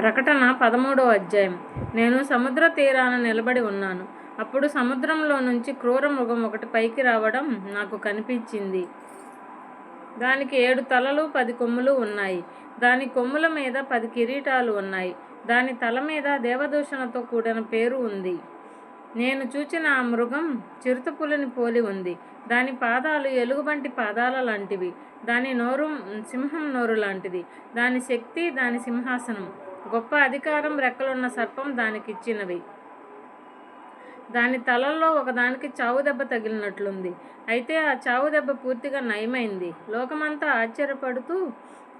ప్రకటన పదమూడవ అధ్యాయం. నేను సముద్ర తీరాన నిలబడి ఉన్నాను. అప్పుడు సముద్రంలో నుంచి క్రూర మృగం ఒకటి పైకి రావడం నాకు కనిపించింది. దానికి ఏడు తలలు పది కొమ్ములు ఉన్నాయి. దాని కొమ్ముల మీద పది కిరీటాలు ఉన్నాయి. దాని తల మీద దేవదూషణతో కూడిన పేరు ఉంది. నేను చూచిన ఆ మృగం చిరుతపులిని పోలి ఉంది. దాని పాదాలు ఎలుగుబంటి పాదాల లాంటివి. దాని నోరు సింహం నోరు లాంటిది. దాని శక్తి దాని సింహాసనం. గొప్ప అధికారం రెక్కలున్న సర్పం దానికిచ్చినవి. దాని తలల్లో ఒకదానికి చావు దెబ్బ తగిలినట్లుంది. అయితే ఆ చావు దెబ్బ పూర్తిగా నయమైంది. లోకమంతా ఆశ్చర్యపడుతూ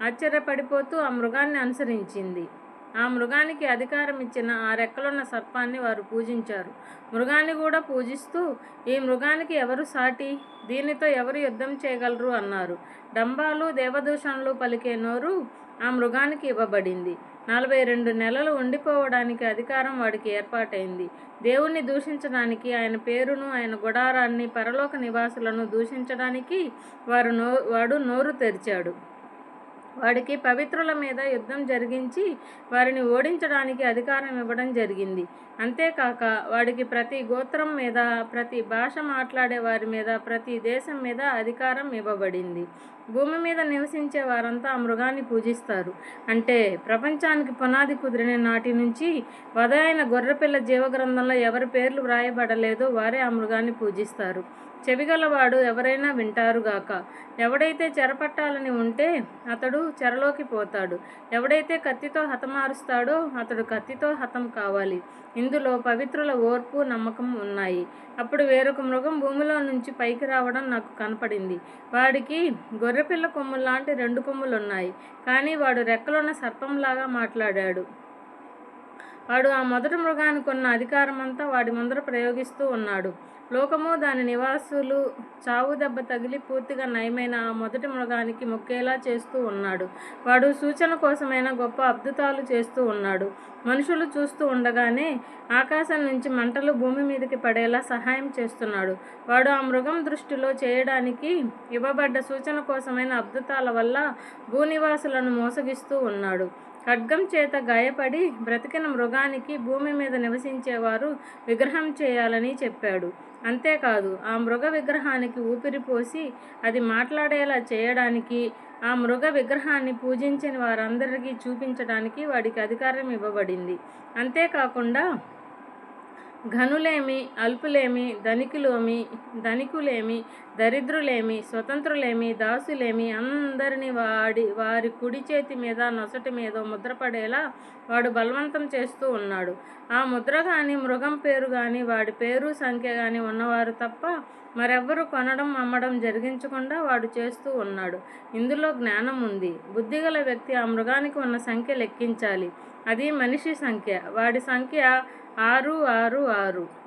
ఆశ్చర్యపడిపోతూ ఆ మృగాన్ని అనుసరించింది. ఆ మృగానికి అధికారం ఇచ్చిన ఆ రెక్కలున్న సర్పాన్ని వారు పూజించారు. మృగాన్ని కూడా పూజిస్తూ ఈ మృగానికి ఎవరు సాటి? దీనితో ఎవరు యుద్ధం చేయగలరు? అన్నారు. డంబాలు దేవదూషణలు పలికే నోరు ఆ మృగానికి ఇవ్వబడింది. నలభై రెండు నెలలు ఉండిపోవడానికి అధికారం వాడికి ఏర్పాటైంది. దేవుణ్ణి దూషించడానికి ఆయన పేరును ఆయన గుడారాన్ని పరలోక నివాసులను దూషించడానికి వారు నో వాడు నోరు తెరిచాడు. వాడికి పవిత్రుల మీద యుద్ధం జరిగించి వారిని ఓడించడానికి అధికారం ఇవ్వడం జరిగింది. అంతేకాక వాడికి ప్రతి గోత్రం మీద ప్రతి భాష మాట్లాడే వారి మీద ప్రతి దేశం మీద అధికారం ఇవ్వబడింది. భూమి మీద నివసించే వారంతా ఆ మృగాన్ని పూజిస్తారు. అంటే ప్రపంచానికి పునాది కుదిరిన నాటి నుంచి వధ గొర్రెపిల్ల జీవగ్రంథంలో ఎవరి పేర్లు వ్రాయబడలేదో వారే ఆ మృగాన్ని పూజిస్తారు. చెవిగలవాడు ఎవరైనా వింటారుగాక ఎవడైతే చెరపట్టాలని ఉంటే అతడు చెరలోకి పోతాడు. ఎవడైతే కత్తితో హతమారుస్తాడో అతడు కత్తితో హతం కావాలి. ఇందులో పవిత్రుల ఓర్పు నమ్మకం ఉన్నాయి. అప్పుడు వేరొక మృగం భూమిలో నుంచి పైకి రావడం నాకు కనపడింది. వాడికి గొర్రెపిల్ల కొమ్ములాంటి రెండు కొమ్ములు ఉన్నాయి కానీ వాడు రెక్కలున్న సర్పంలాగా మాట్లాడాడు. వాడు ఆ మొదటి మృగానికి ఉన్న అధికారమంతా వాడి ముందర ప్రయోగిస్తూ ఉన్నాడు. లోకము దాని నివాసులు చావు దెబ్బ తగిలి పూర్తిగా నయమైన ఆ మొదటి మృగానికి మొక్కేలా చేస్తూ ఉన్నాడు. వాడు సూచన కోసమైన గొప్ప అద్భుతాలు చేస్తూ ఉన్నాడు. మనుషులు చూస్తూ ఉండగానే ఆకాశం నుంచి మంటలు భూమి మీదకి పడేలా సహాయం చేస్తున్నాడు. వాడు ఆ మృగం దృష్టిలో చేయడానికి ఇవ్వబడ్డ సూచన కోసమైన అద్భుతాల వల్ల భూనివాసులను మోసగిస్తూ ఉన్నాడు. ఖడ్గం చేత గాయపడి బ్రతికిన మృగానికి భూమి మీద నివసించేవారు విగ్రహం చేయాలని చెప్పాడు. అంతేకాదు ఆ మృగ విగ్రహానికి ఊపిరి పోసి అది మాట్లాడేలా చేయడానికి ఆ మృగ విగ్రహాన్ని పూజించిన వారందరికీ చూపించడానికి వాడికి అధికారం ఇవ్వబడింది. అంతేకాకుండా ఘనులేమి అల్పులేమి ధనికులేమి ధనికులేమి దరిద్రులేమి స్వతంత్రులేమి దాసులేమి అందరినీ వాడి వారి కుడి చేతి మీద నొసటి మీద ముద్రపడేలా వాడు బలవంతం చేస్తూ ఉన్నాడు. ఆ ముద్ర కానీ మృగం పేరు కానీ వాడి పేరు సంఖ్య కానీ ఉన్నవారు తప్ప మరెవ్వరు కొనడం అమ్మడం జరిగించకుండా వాడు చేస్తూ ఉన్నాడు. ఇందులో జ్ఞానం ఉంది. బుద్ధిగల వ్యక్తి ఆ మృగానికి ఉన్న సంఖ్య లెక్కించాలి. అది మనిషి సంఖ్య. వాడి సంఖ్య आरु आरु आरु।